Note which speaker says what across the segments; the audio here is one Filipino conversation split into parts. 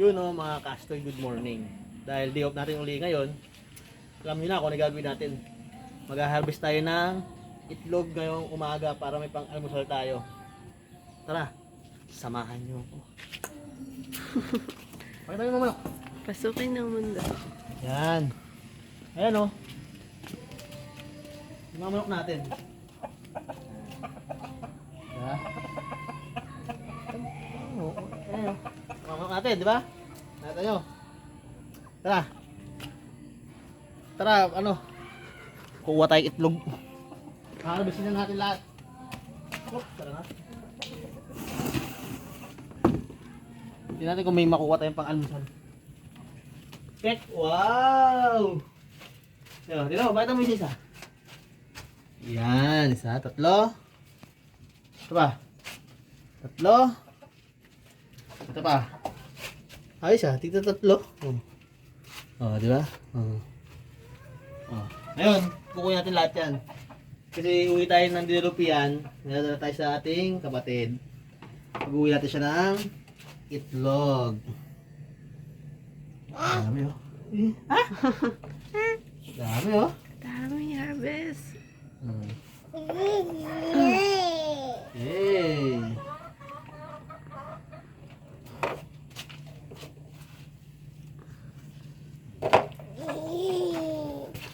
Speaker 1: Yun o mga kastoy, good morning. Dahil day off natin uli ngayon, alam niyo na kung ano gagawin natin. Mag-harvest tayo ng itlog ngayong umaga para may pang-almusal tayo. Tara, samahan niyo ako. Pakita mo manok.
Speaker 2: Pasukin ng mundo.
Speaker 1: Yan. Ayan o. Yung mga manok natin. Diba? Ayan o. Ayan manok natin, di ba? Nakita nyo. Tara. Tara, ano. Kuha tayong itlog. Kakalabisin na natin lahat. Oh, tara na. Tingnan natin kung may makuha tayong pang-almusal. Check! Wow! Yo, di ba? Bakit mo isa isa? Yan, isa, tatlo. Ito pa. Tatlo. Ito pa. Ayos ah, tigta tatlo. Oh, oh di ba? Oh. Oh. Ngayon, kukunin natin lahat yan. Kasi uwi tayo ng dilupian, niladala tayo sa ating kapatid. Pag-uwi natin siya ng itlog. Dami oh. Eh, ah! Dami oh.
Speaker 2: Dami harvest.
Speaker 1: Hmm.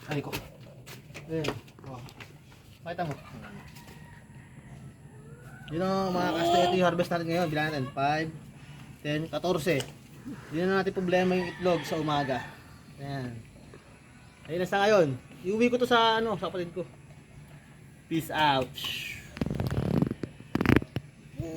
Speaker 1: Ay ko. Eh. Oh. Pakita mo. Yun ang mga kasto ito yung harvest natin ngayon. Bilangan natin. 5, 10, 14. Yun na natin problema yung itlog sa umaga. Ayan. Ayun na sa ngayon. Iuwi ko to sa ano, sa kapatid ko. Peace out.